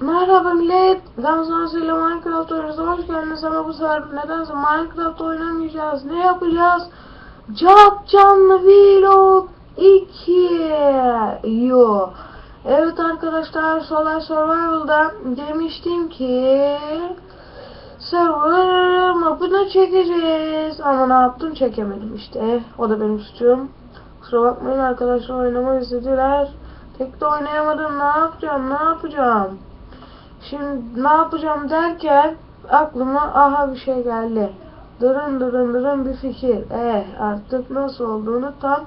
Merhaba millet. Gamze ile Minecraft oyunumuza hoş geldiniz ama bu sefer nedense Minecraft oynamayacağız. Ne yapacağız? Cap canlı vlog 2. Yo. Evet arkadaşlar Solar Survival'da demiştim ki server mapını çekeceğiz. Ama ne yaptım çekemedim işte. O da benim suçum. Kusura bakmayın arkadaşlar oynamayı istediler. Tek de oynayamadım. Ne yapacağım? Ne yapacağım? Şimdi ne yapacağım derken aklıma aha bir şey geldi. Dırın dırın dırın bir fikir. Eh artık nasıl olduğunu tam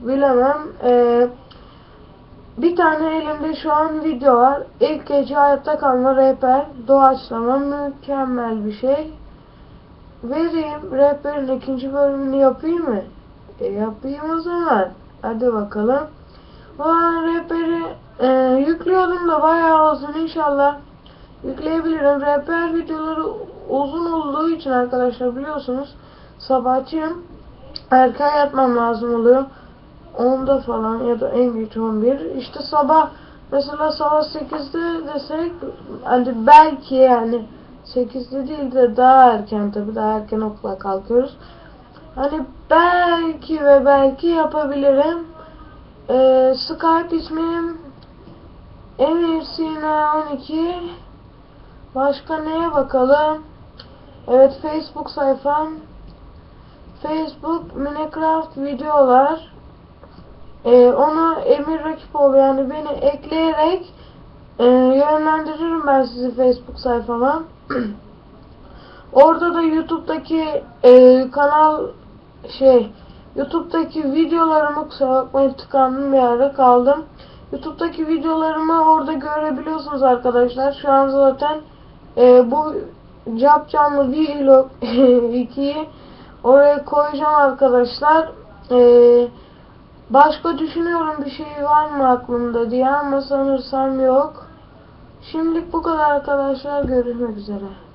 bilemem. Ee, bir tane elimde şu an video var. İlk gece hayatta kalma rehber. Doğaçlama mükemmel bir şey. Vereyim. Rehberin ikinci bölümünü yapayım mı? E, yapayım o zaman. Hadi bakalım. Bu an rehberi e, yüklüyordum da bayağı uzun inşallah yükleyebilirim. Rehber videoları uzun olduğu için arkadaşlar biliyorsunuz sabahçıyım. Erken yatmam lazım oluyor. 10'da falan ya da en geç 11. İşte sabah mesela sabah 8'de desek hani belki yani 8'de değil de daha erken tabii daha erken okula kalkıyoruz. Hani belki ve belki yapabilirim. Ee, Skype ismim Emir Sina 12 Başka neye bakalım? Evet Facebook sayfam Facebook Minecraft videolar ee, onu Emir Rakipoğlu yani beni ekleyerek e, yönlendiririm ben sizi Facebook sayfama. Orada da YouTube'daki e, kanal şey YouTube'daki videolarımı kusura bakmayın tıkandım bir ara kaldım. YouTube'daki videolarımı orada görebiliyorsunuz arkadaşlar. Şu an zaten e, bu cap canlı vlog 2'yi oraya koyacağım arkadaşlar. E, başka düşünüyorum bir şey var mı aklımda diye ama sanırsam yok. Şimdilik bu kadar arkadaşlar. Görüşmek üzere.